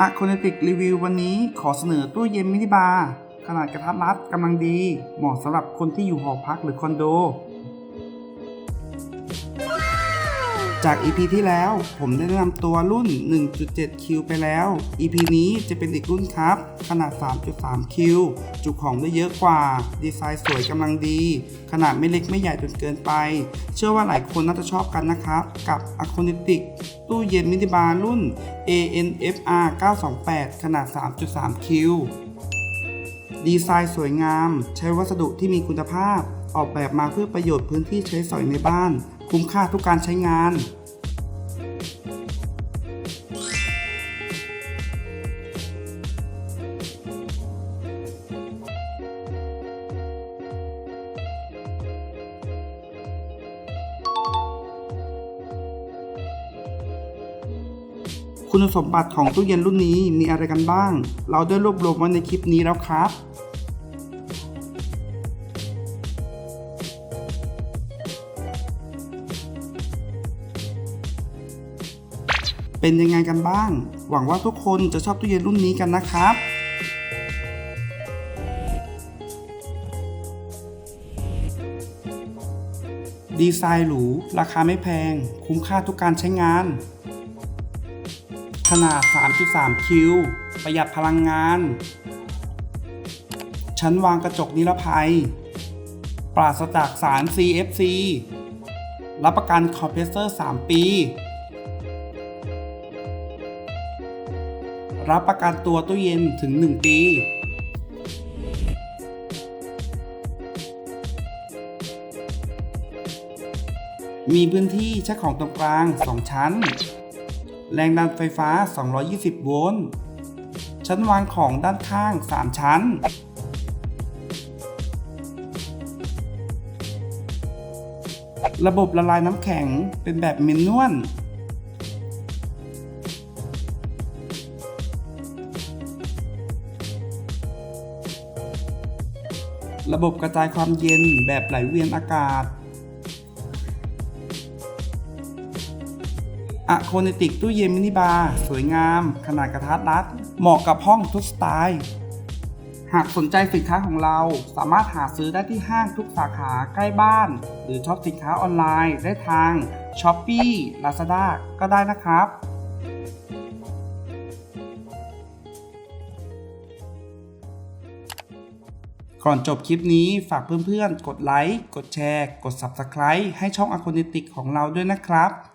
อะโคเนติกรีวิววันนี้ขอเสนอตู้เย็นมินิบาร์ขนาดกระทัดรัดกำลังดี เหมาะสำหรับคนที่อยู่หอพักหรือคอนโด จาก EP ที่แล้วผมได้แนะนำตัวรุ่น 1.7คิวไปแล้ว EP นี้จะเป็นอีกรุ่นครับ ขนาด 3.3คิวจุของได้เยอะกว่า ดีไซน์สวยกำลังดี ขนาดไม่เล็กไม่ใหญ่จนเกินไป เชื่อว่าหลายคนน่าจะชอบกันนะครับ กับ a c o n i t i c ตู้เย็นมินิบาร์รุ่น ANFR 928 ขนาด 3.3คิวดีไซน์สวยงาม ใช้วัสดุที่มีคุณภาพ ออกแบบมาเพื่อประโยชน์พื้นที่ใช้สอยในบ้าน คุ้มค่าทุกการใช้งาน คุณสมบัติของตู้เย็นรุ่นนี้มีอะไรกันบ้าง เราได้รวบรวมไว้ในคลิปนี้แล้วครับเป็นยังไงกันบ้าง หวังว่าทุกคนจะชอบตู้เย็นรุ่นนี้กันนะครับ ดีไซน์หรู ราคาไม่แพง คุ้มค่าทุกการใช้งาน ขนาด 3.3 คิว ประหยัดพลังงาน ชั้นวางกระจกนิรภัย ปราศจากสาร CFC รับประกันคอมเพรสเซอร์ 3 ปี รับประกันตัวตู้เย็นถึง 1 ปี มีพื้นที่ใช้ของตรงกลาง 2 ชั้น แรงดันไฟฟ้า 220 โวลต์ ชั้นวางของด้านข้าง 3 ชั้น ระบบละลายน้ำแข็งเป็นแบบเมนนวลระบบกระจายความเย็นแบบไหลเวียนอากาศ อะโคเนติกตู้เย็นมินิบาร์สวยงาม ขนาดกระทัดรัด เหมาะกับห้องทุกสไตล์ หากสนใจสินค้าของเราสามารถหาซื้อได้ที่ห้างทุกสาขาใกล้บ้าน หรือช็อปสินค้าออนไลน์ได้ทาง s h อ p e e Lazada ก็ได้นะครับก่อนจบคลิปนี้ฝากเพื่อนๆ กดไลค์ กดแชร์ กด Subscribe ให้ช่อง a ค o n ติกของเราด้วยนะครับ